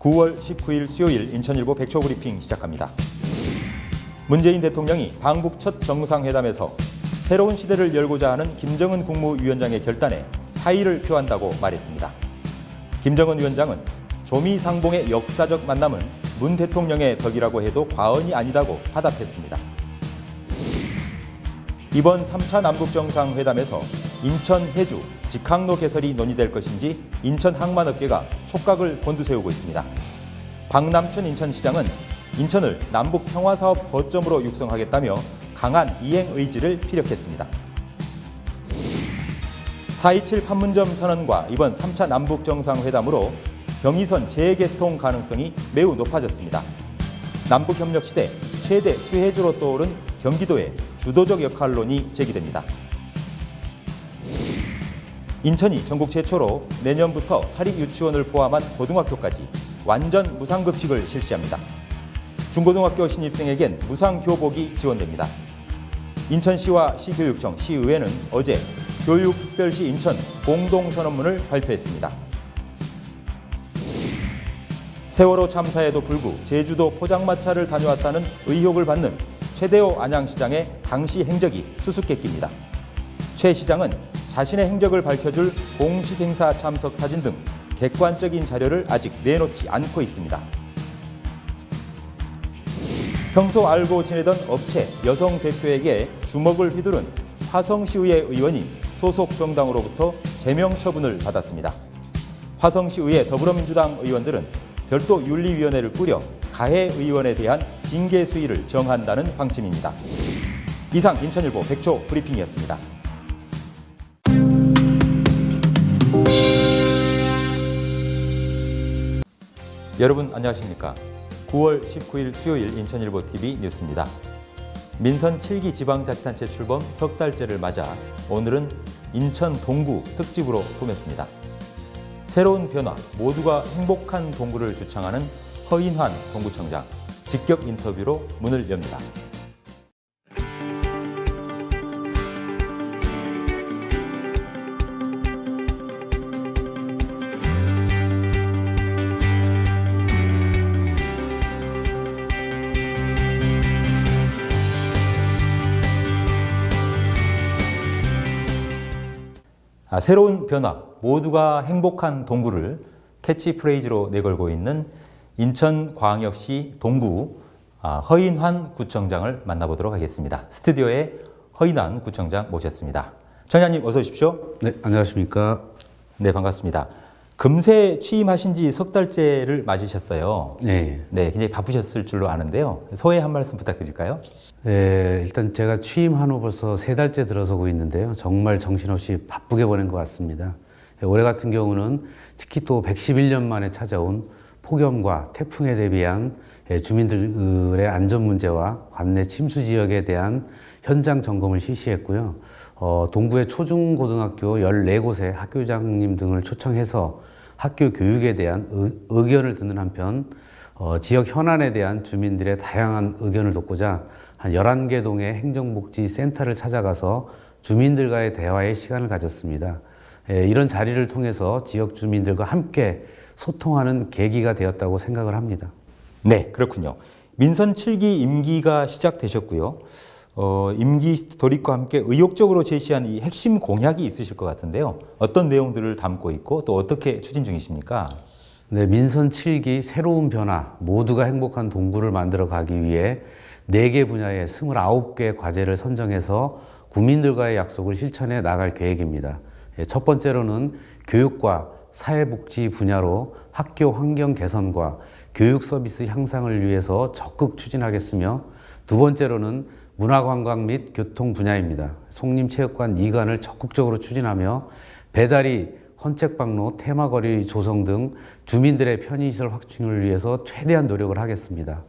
9월 19일 수요일 인천일보 백초 브리핑 시작합니다. 문재인 대통령이 방북 첫 정상회담에서 새로운 시대를 열고자 하는 김정은 국무위원장의 결단에 사의를 표한다고 말했습니다. 김정은 위원장은 조미상봉의 역사적 만남은 문 대통령의 덕이라고 해도 과언이 아니다고 화답했습니다. 이번 3차 남북 정상회담에서 인천 해주 직항로 개설이 논의될 것인지 인천 항만업계가 촉각을 곤두세우고 있습니다. 박남춘 인천시장은 인천을 남북 평화사업 거점으로 육성하겠다며 강한 이행 의지를 피력했습니다. 4.27 판문점 선언과 이번 3차 남북 정상회담으로 경의선 재개통 가능성이 매우 높아졌습니다. 남북협력 시대 최대 수혜주로 떠오른 경기도의 주도적 역할론이 제기됩니다. 인천이 전국 최초로 내년부터 사립유치원을 포함한 고등학교까지 완전 무상급식을 실시합니다. 중고등학교 신입생에겐 무상교복이 지원됩니다. 인천시와 시교육청, 시의회는 어제 교육특별시 인천 공동선언문을 발표했습니다. 세월호 참사에도 불구 제주도 포장마차를 다녀왔다는 의혹을 받는 최대호 안양시장의 당시 행적이 수수께끼입니다. 최 시장은 자신의 행적을 밝혀줄 공식 행사 참석 사진 등 객관적인 자료를 아직 내놓지 않고 있습니다. 평소 알고 지내던 업체 여성 대표에게 주먹을 휘두른 화성시의회 의원이 소속 정당으로부터 제명 처분을 받았습니다. 화성시의회 더불어민주당 의원들은 별도 윤리위원회를 꾸려 가해 의원에 대한 징계 수위를 정한다는 방침입니다. 이상 인천일보 백초 브리핑이었습니다. 여러분 안녕하십니까? 9월 19일 수요일 인천일보 TV 뉴스입니다. 민선 7기 지방자치단체 출범 석 달째를 맞아 오늘은 인천 동구 특집으로 꾸몄습니다. 새로운 변화, 모두가 행복한 동구를 주창하는 허인환 동구청장 직격 인터뷰로 문을 엽니다. 아, 새로운 변화, 모두가 행복한 동구를 캐치프레이즈로 내걸고 있는 인천광역시 동구 아, 허인환 구청장을 만나보도록 하겠습니다. 스튜디오에 허인환 구청장 모셨습니다. 청장님 어서 오십시오. 네, 안녕하십니까. 네, 반갑습니다. 금세 취임하신 지 석 달째를 맞으셨어요. 네. 네, 굉장히 바쁘셨을 줄로 아는데요. 소회 한 말씀 부탁드릴까요? 네, 일단 제가 취임한 후 벌써 세 달째 들어서고 있는데요. 정말 정신없이 바쁘게 보낸 것 같습니다. 예, 올해 같은 경우는 특히 또 111년 만에 찾아온 폭염과 태풍에 대비한 예, 주민들의 안전 문제와 관내 침수 지역에 대한 현장 점검을 실시했고요. 어, 동구의 초중고등학교 14곳의 학교장님 등을 초청해서 학교 교육에 대한 의, 의견을 듣는 한편 어, 지역 현안에 대한 주민들의 다양한 의견을 듣고자 한 11개 동의 행정복지센터를 찾아가서 주민들과의 대화의 시간을 가졌습니다. 예, 이런 자리를 통해서 지역 주민들과 함께 소통하는 계기가 되었다고 생각을 합니다. 네, 그렇군요. 민선 7기 임기가 시작되셨고요. 어, 임기 돌입과 함께 의욕적으로 제시한 이 핵심 공약이 있으실 것 같은데요. 어떤 내용들을 담고 있고 또 어떻게 추진 중이십니까? 네, 민선 7기 새로운 변화, 모두가 행복한 동구를 만들어 가기 위해 4개 분야의 29개 과제를 선정해서 국민들과의 약속을 실천해 나갈 계획입니다. 예, 첫 번째로는 교육과 사회복지 분야로 학교 환경 개선과 교육 서비스 향상을 위해서 적극 추진하겠으며 두 번째로는 문화관광 및 교통 분야입니다. 송림체육관 2관을 적극적으로 추진하며 배달이 헌책방로, 테마거리 조성 등 주민들의 편의시설 확충을 위해서 최대한 노력을 하겠습니다.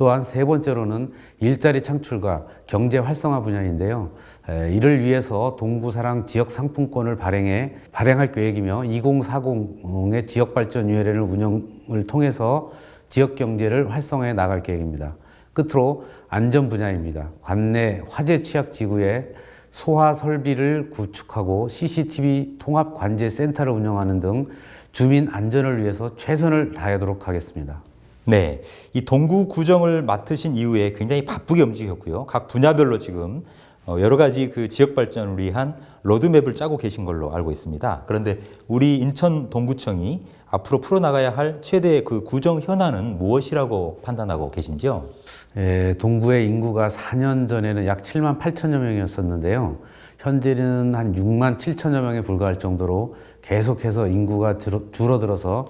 또한 세 번째로는 일자리 창출과 경제 활성화 분야인데요. 에, 이를 위해서 동부사랑 지역 상품권을 발행해 발행할 계획이며 2040의 지역 발전 위원회를 운영을 통해서 지역 경제를 활성화해 나갈 계획입니다. 끝으로 안전 분야입니다. 관내 화재 취약 지구에 소화 설비를 구축하고 CCTV 통합 관제 센터를 운영하는 등 주민 안전을 위해서 최선을 다하도록 하겠습니다. 네, 이 동구 구정을 맡으신 이후에 굉장히 바쁘게 움직였고요. 각 분야별로 지금 어, 여러 가지 그 지역 발전을 위한 로드맵을 짜고 계신 걸로 알고 있습니다. 그런데 우리 인천 동구청이 앞으로 풀어나가야 할 최대의 그 구정 현안은 무엇이라고 판단하고 계신지요? 예, 동구의 인구가 4년 전에는 약 7만 8천여 명이었었는데요. 현재는 한 6만 7천여 명에 불과할 정도로 계속해서 인구가 줄어- 줄어들어서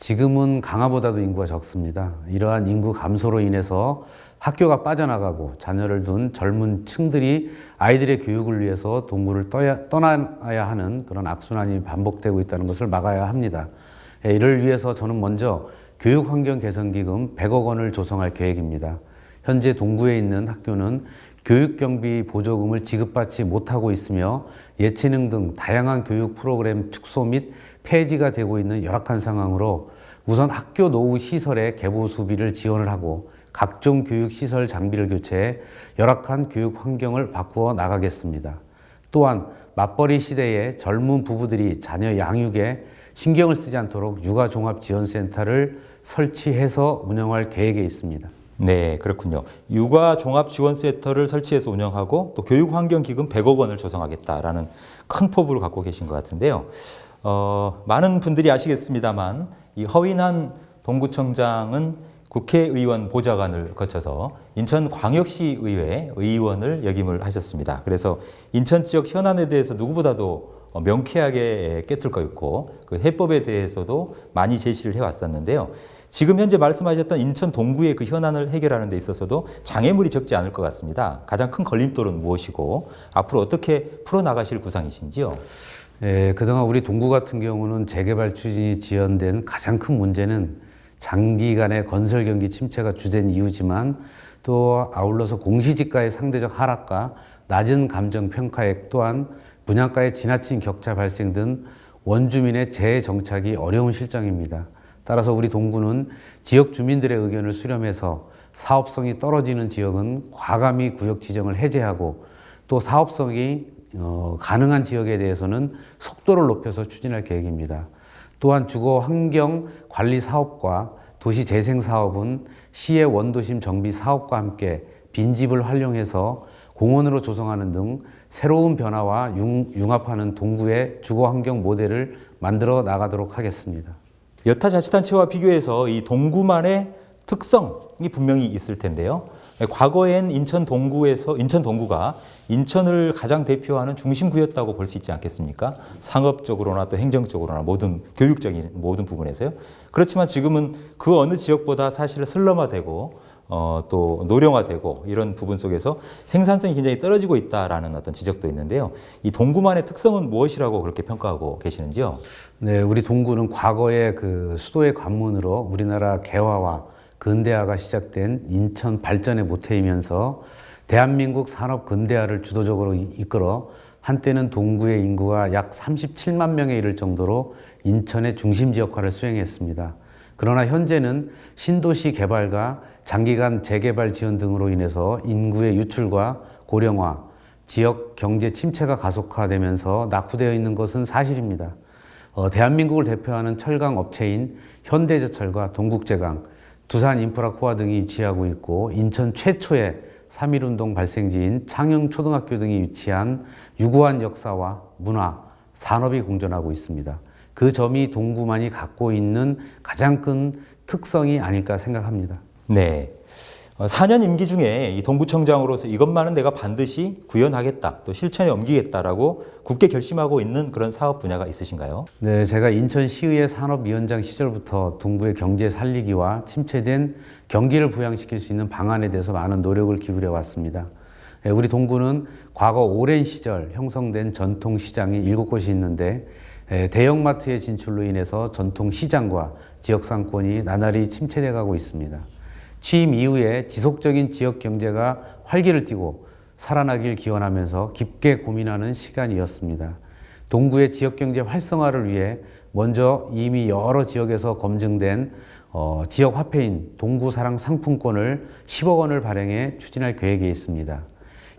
지금은 강화보다도 인구가 적습니다. 이러한 인구 감소로 인해서 학교가 빠져나가고 자녀를 둔 젊은 층들이 아이들의 교육을 위해서 동구를 떠야, 떠나야 하는 그런 악순환이 반복되고 있다는 것을 막아야 합니다. 예, 이를 위해서 저는 먼저 교육환경 개선기금 100억 원을 조성할 계획입니다. 현재 동구에 있는 학교는 교육 경비 보조금을 지급받지 못하고 있으며 예체능 등 다양한 교육 프로그램 축소 및 폐지가 되고 있는 열악한 상황으로 우선 학교 노후 시설의 개보 수비를 지원을 하고 각종 교육 시설 장비를 교체해 열악한 교육 환경을 바꾸어 나가겠습니다. 또한 맞벌이 시대에 젊은 부부들이 자녀 양육에 신경을 쓰지 않도록 육아종합지원센터를 설치해서 운영할 계획에 있습니다. 네, 그렇군요. 육아 종합 지원 센터를 설치해서 운영하고 또 교육 환경 기금 100억 원을 조성하겠다라는 큰 포부를 갖고 계신 것 같은데요. 어, 많은 분들이 아시겠습니다만 이 허인한 동구청장은 국회의원 보좌관을 거쳐서 인천광역시 의회 의원을 역임을 하셨습니다. 그래서 인천 지역 현안에 대해서 누구보다도 어, 명쾌하게 꿰뚫고 있고 그 해법에 대해서도 많이 제시를 해왔었는데요. 지금 현재 말씀하셨던 인천 동구의 그 현안을 해결하는 데 있어서도 장애물이 적지 않을 것 같습니다. 가장 큰 걸림돌은 무엇이고 앞으로 어떻게 풀어나가실 구상이신지요? 예, 그동안 우리 동구 같은 경우는 재개발 추진이 지연된 가장 큰 문제는 장기간의 건설 경기 침체가 주된 이유지만 또 아울러서 공시지가의 상대적 하락과 낮은 감정 평가액 또한 분양가의 지나친 격차 발생 등 원주민의 재정착이 어려운 실정입니다. 따라서 우리 동구는 지역 주민들의 의견을 수렴해서 사업성이 떨어지는 지역은 과감히 구역 지정을 해제하고 또 사업성이 어, 가능한 지역에 대해서는 속도를 높여서 추진할 계획입니다. 또한 주거 환경 관리 사업과 도시 재생 사업은 시의 원도심 정비 사업과 함께 빈집을 활용해서 공원으로 조성하는 등 새로운 변화와 융, 융합하는 동구의 주거 환경 모델을 만들어 나가도록 하겠습니다. 여타 자치단체와 비교해서 이 동구만의 특성이 분명히 있을 텐데요. 과거엔 인천 동구에서 인천 동구가 인천을 가장 대표하는 중심구였다고 볼 수 있지 않겠습니까? 상업적으로나 또 행정적으로나 모든 교육적인 모든 부분에서요. 그렇지만 지금은 그 어느 지역보다 사실 슬럼화되고 어, 또 노령화되고 이런 부분 속에서 생산성이 굉장히 떨어지고 있다라는 어떤 지적도 있는데요. 이 동구만의 특성은 무엇이라고 그렇게 평가하고 계시는지요? 네, 우리 동구는 과거에 그 수도의 관문으로 우리나라 개화와 근대화가 시작된 인천 발전의 모태이면서 대한민국 산업 근대화를 주도적으로 이- 이끌어 한때는 동구의 인구가 약 37만 명에 이를 정도로 인천의 중심지 역할을 수행했습니다. 그러나 현재는 신도시 개발과 장기간 재개발 지원 등으로 인해서 인구의 유출과 고령화, 지역 경제 침체가 가속화되면서 낙후되어 있는 것은 사실입니다. 어, 대한민국을 대표하는 철강 업체인 현대제철과 동국제강, 두산인프라 코아 등이 위치하고 있고 인천 최초의 3.1운동 발생지인 창영초등학교 등이 위치한 유구한 역사와 문화, 산업이 공존하고 있습니다. 그 점이 동구만이 갖고 있는 가장 큰 특성이 아닐까 생각합니다. 네. 어, 4년 임기 중에 이 동구청장으로서 이것만은 내가 반드시 구현하겠다, 또 실천에 옮기겠다라고 굳게 결심하고 있는 그런 사업 분야가 있으신가요? 네, 제가 인천시의회 산업위원장 시절부터 동구의 경제 살리기와 침체된 경기를 부양시킬 수 있는 방안에 대해서 많은 노력을 기울여 왔습니다. 예, 우리 동구는 과거 오랜 시절 형성된 전통 시장이 일곱 곳이 있는데 예, 대형마트의 진출로 인해서 전통 시장과 지역 상권이 나날이 침체돼 가고 있습니다. 취임 이후에 지속적인 지역 경제가 활기를 띠고 살아나길 기원하면서 깊게 고민하는 시간이었습니다. 동구의 지역 경제 활성화를 위해 먼저 이미 여러 지역에서 검증된 어, 지역 화폐인 동구 사랑 상품권을 10억 원을 발행해 추진할 계획에 있습니다.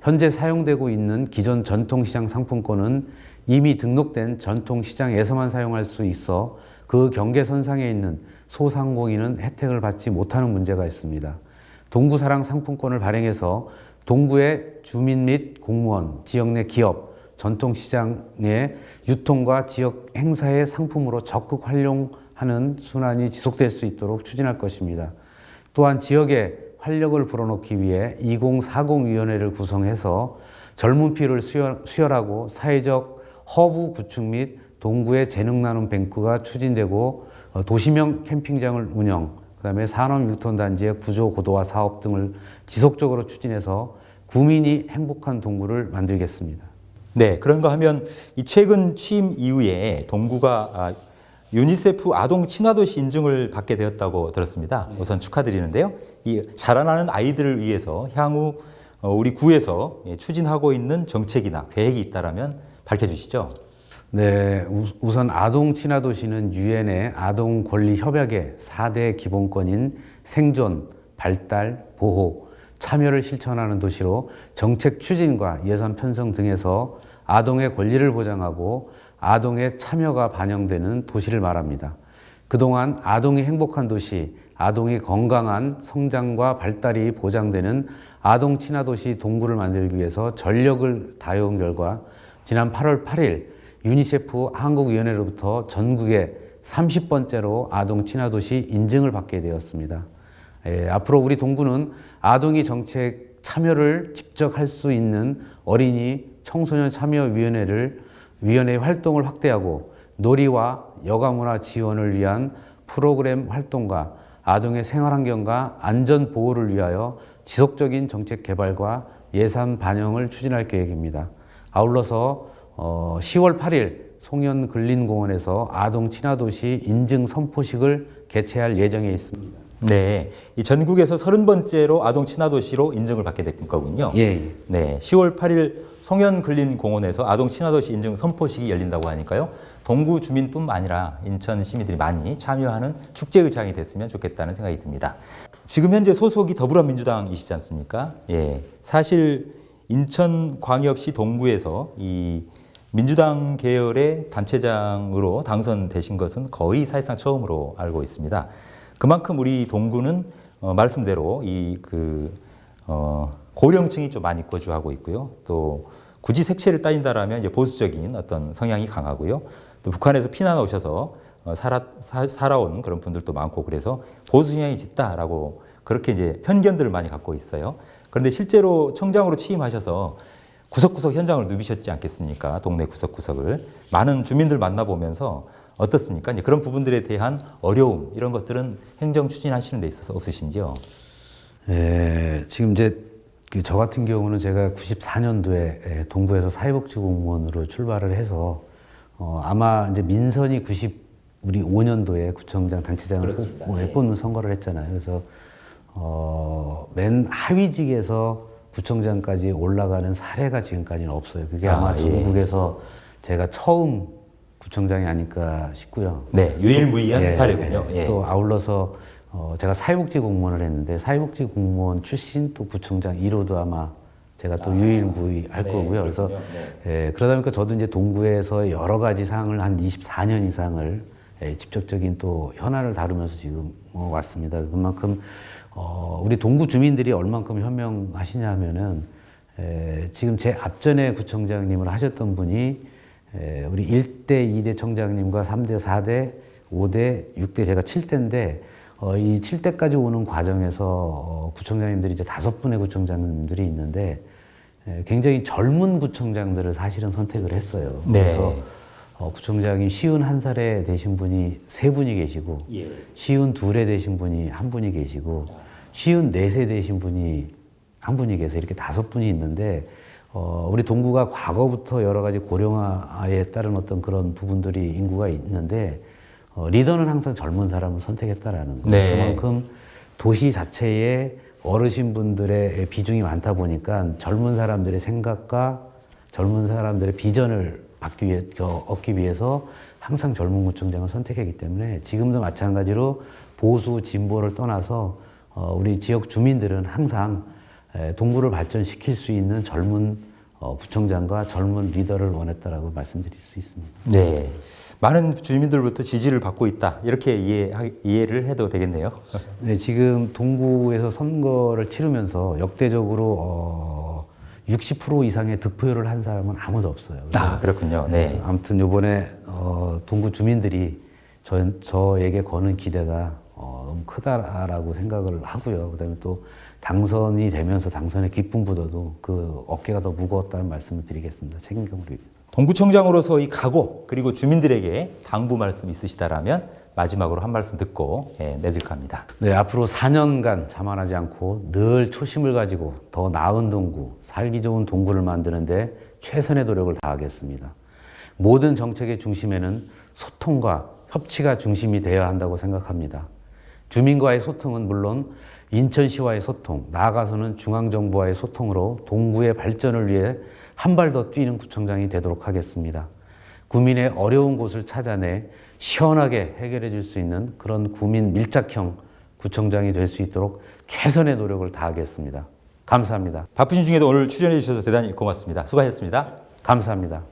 현재 사용되고 있는 기존 전통시장 상품권은 이미 등록된 전통시장에서만 사용할 수 있어 그 경계선상에 있는 소상공인은 혜택을 받지 못하는 문제가 있습니다. 동구사랑 상품권을 발행해서 동구의 주민 및 공무원, 지역 내 기업, 전통시장의 유통과 지역 행사의 상품으로 적극 활용하는 순환이 지속될 수 있도록 추진할 것입니다. 또한 지역에 활력을 불어넣기 위해 2040위원회를 구성해서 젊은 피를 수혈, 수혈하고 사회적 허브 구축 및 동구의 재능 나눔 뱅크가 추진되고 어, 도시명 캠핑장을 운영, 그다음에 산업 유통 단지의 구조 고도화 사업 등을 지속적으로 추진해서 구민이 행복한 동구를 만들겠습니다. 네, 그런가 하면 이 최근 취임 이후에 동구가 아, 유니세프 아동 친화도시 인증을 받게 되었다고 들었습니다. 우선 축하드리는데요. 이 자라나는 아이들을 위해서 향후 어, 우리 구에서 예, 추진하고 있는 정책이나 계획이 있다라면 밝혀주시죠. 네, 우- 우선 아동 친화 도시는 유엔의 아동 권리 협약의 4대 기본권인 생존, 발달, 보호, 참여를 실천하는 도시로 정책 추진과 예산 편성 등에서 아동의 권리를 보장하고 아동의 참여가 반영되는 도시를 말합니다. 그동안 아동이 행복한 도시, 아동이 건강한 성장과 발달이 보장되는 아동 친화 도시 동구를 만들기 위해서 전력을 다해온 결과 지난 8월 8일 유니세프 한국위원회로부터 전국에 30번째로 아동 친화 도시 인증을 받게 되었습니다. 예, 앞으로 우리 동구는 아동이 정책 참여를 직접 할 수 있는 어린이 청소년 참여위원회를 위원회 활동을 확대하고 놀이와 여가문화 지원을 위한 프로그램 활동과 아동의 생활 환경과 안전 보호를 위하여 지속적인 정책 개발과 예산 반영을 추진할 계획입니다. 아울러서 어, 10월 8일 송현 근린공원에서 아동 친화도시 인증 선포식을 개최할 예정에 있습니다. 네, 이 전국에서 30번째로 아동 친화도시로 인증을 받게 된 거군요. 예, 예. 네, 10월 8일 송현근린공원에서 아동 친화도시 인증 선포식이 열린다고 하니까요. 동구 주민뿐만 아니라 인천 시민들이 많이 참여하는 축제 의장이 됐으면 좋겠다는 생각이 듭니다. 지금 현재 소속이 더불어민주당이시지 않습니까? 예, 사실 인천광역시 동구에서 이 민주당 계열의 단체장으로 당선되신 것은 거의 사실상 처음으로 알고 있습니다. 그만큼 우리 동구는 어, 말씀대로 이그 어, 고령층이 좀 많이 거주하고 있고요. 또 굳이 색채를 따진다라면 이제 보수적인 어떤 성향이 강하고요. 또 북한에서 피난 오셔서 어, 살아, 사, 살아온 그런 분들도 많고 그래서 보수 성향이 짙다라고 그렇게 이제 편견들을 많이 갖고 있어요. 그런데 실제로 청장으로 취임하셔서 구석구석 현장을 누비셨지 않겠습니까? 동네 구석구석을 많은 주민들 만나보면서 어떻습니까? 이제 그런 부분들에 대한 어려움 이런 것들은 행정 추진하시는 데 있어서 없으신지요? 예, 지금 이제 그 저 같은 경우는 제가 94년도에 동구에서 사회복지 공무원으로 출발을 해서 어, 아마 이제 민선이 90 우리 5년도에 구청장 단체장을 그렇습니다. 뽑, 네. 뽑는 선거를 했잖아요. 그래서 어, 맨 하위직에서 구청장까지 올라가는 사례가 지금까지는 없어요. 그게 아, 아마 예. 전국에서 제가 처음 구청장이 아닐까 싶고요. 네, 유일무이한 예, 사례군요. 예. 예. 또 아울러서 어, 제가 사회복지 공무원을 했는데 사회복지 공무원 출신 또 구청장 1호도 아마 제가 또 유일무이할 네, 거고요. 그래서 그렇군요. 예, 그러다 보니까 저도 이제 동구에서 여러 가지 상을 한 24년 이상을 예, 직접적인 또 현안을 다루면서 지금 어, 왔습니다. 그만큼 어, 우리 동구 주민들이 얼만큼 현명하시냐 하면은 에, 지금 제 앞전에 구청장님을 하셨던 분이 에, 우리 1대, 2대 청장님과 3대, 4대, 5대, 6대 제가 7대인데 어, 이 7대까지 오는 과정에서 어, 구청장님들이 이제 다섯 분의 구청장님들이 있는데 에, 굉장히 젊은 구청장들을 사실은 선택을 했어요. 네. 그래서 어, 구청장이 쉬운 한 살에 되신 분이 세 분이 계시고 예. 쉬운 둘에 되신 분이 한 분이 계시고 쉬운 넷에 되신 분이 한 분이 계세요. 이렇게 다섯 분이 있는데 어, 우리 동구가 과거부터 여러 가지 고령화에 따른 어떤 그런 부분들이 인구가 있는데 어, 리더는 항상 젊은 사람을 선택했다라는 거예요. 네. 그만큼 도시 자체에 어르신분들의 비중이 많다 보니까 젊은 사람들의 생각과 젊은 사람들의 비전을 받기 위해 겨- 얻기 위해서 항상 젊은 구청장을 선택했기 때문에 지금도 마찬가지로 보수 진보를 떠나서 어, 우리 지역 주민들은 항상 에, 동구를 발전시킬 수 있는 젊은 어, 부총장과 젊은 리더를 원했다라고 말씀드릴 수 있습니다. 네. 많은 주민들로부터 지지를 받고 있다. 이렇게 이해, 이해를 해도 되겠네요. 네, 지금 동구에서 선거를 치르면서 역대적으로 어, 60% 이상의 득표율을 한 사람은 아무도 없어요. 아, 그렇군요. 네. 아무튼 요번에 어, 동구 주민들이 저, 저에게 거는 기대가 어, 너무 크다라고 생각을 하고요. 그다음에 또 당선이 되면서 당선의 기쁨보다도 그 어깨가 더 무거웠다는 말씀을 드리겠습니다. 책임감으로. 동구청장으로서 이 각오 그리고 주민들에게 당부 말씀 있으시다라면 마지막으로 한 말씀 듣고 예, 내드릴까 합니다. 네, 앞으로 4년간 자만하지 않고 늘 초심을 가지고 더 나은 동구, 살기 좋은 동구를 만드는데 최선의 노력을 다하겠습니다. 모든 정책의 중심에는 소통과 협치가 중심이 되어야 한다고 생각합니다. 주민과의 소통은 물론 인천시와의 소통, 나아가서는 중앙정부와의 소통으로 동구의 발전을 위해 한 발 더 뛰는 구청장이 되도록 하겠습니다. 구민의 어려운 곳을 찾아내 시원하게 해결해 줄 수 있는 그런 구민 밀착형 구청장이 될 수 있도록 최선의 노력을 다하겠습니다. 감사합니다. 바쁘신 중에도 오늘 출연해 주셔서 대단히 고맙습니다. 수고하셨습니다. 감사합니다.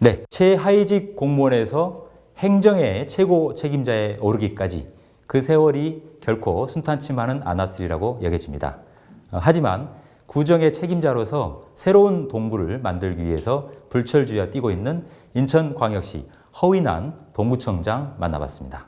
네, 최하위직 공무원에서 행정의 최고 책임자에 오르기까지 그 세월이 결코 순탄치만은 않았으리라고 여겨집니다. 어, 하지만 구정의 책임자로서 새로운 동구를 만들기 위해서 불철주야 뛰고 있는 인천광역시 허인한 동구청장 만나봤습니다.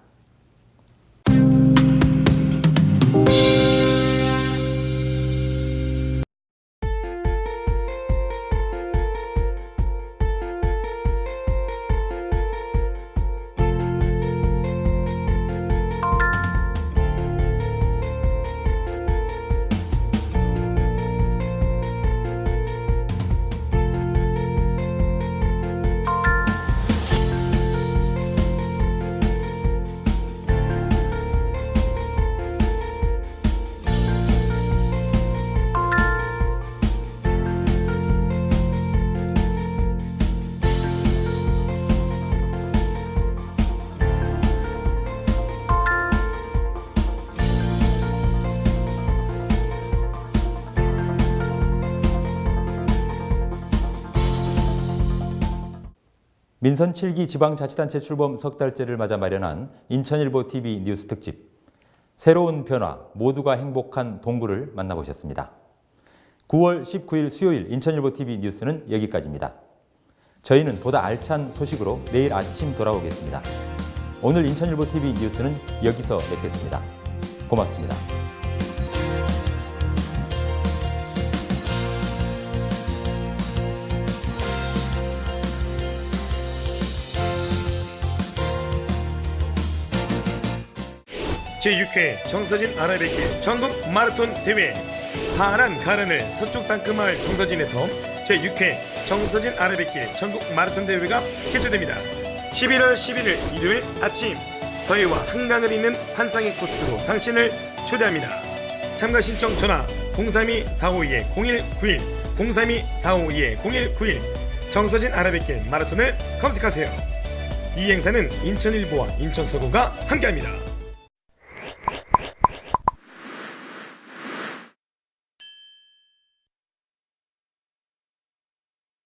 민선 7기 지방자치단체 출범 석 달째를 맞아 마련한 인천일보 TV 뉴스 특집 새로운 변화 모두가 행복한 동구를 만나보셨습니다. 9월 19일 수요일 인천일보 TV 뉴스는 여기까지입니다. 저희는 보다 알찬 소식으로 내일 아침 돌아오겠습니다. 오늘 인천일보 TV 뉴스는 여기서 맺겠습니다. 고맙습니다. 제6회 정서진 아라뱃길 전국 마라톤 대회 파란 가른을 서쪽 땅끝마을 정서진에서 제6회 정서진 아라뱃길 전국 마라톤 대회가 개최됩니다. 11월 11일 일요일 아침 서해와 한강을 잇는 환상의 코스로 당신을 초대합니다. 참가 신청 전화 032-452-0191 032-452-0191 정서진 아라뱃길 마라톤을 검색하세요. 이 행사는 인천일보와 인천서구가 함께합니다.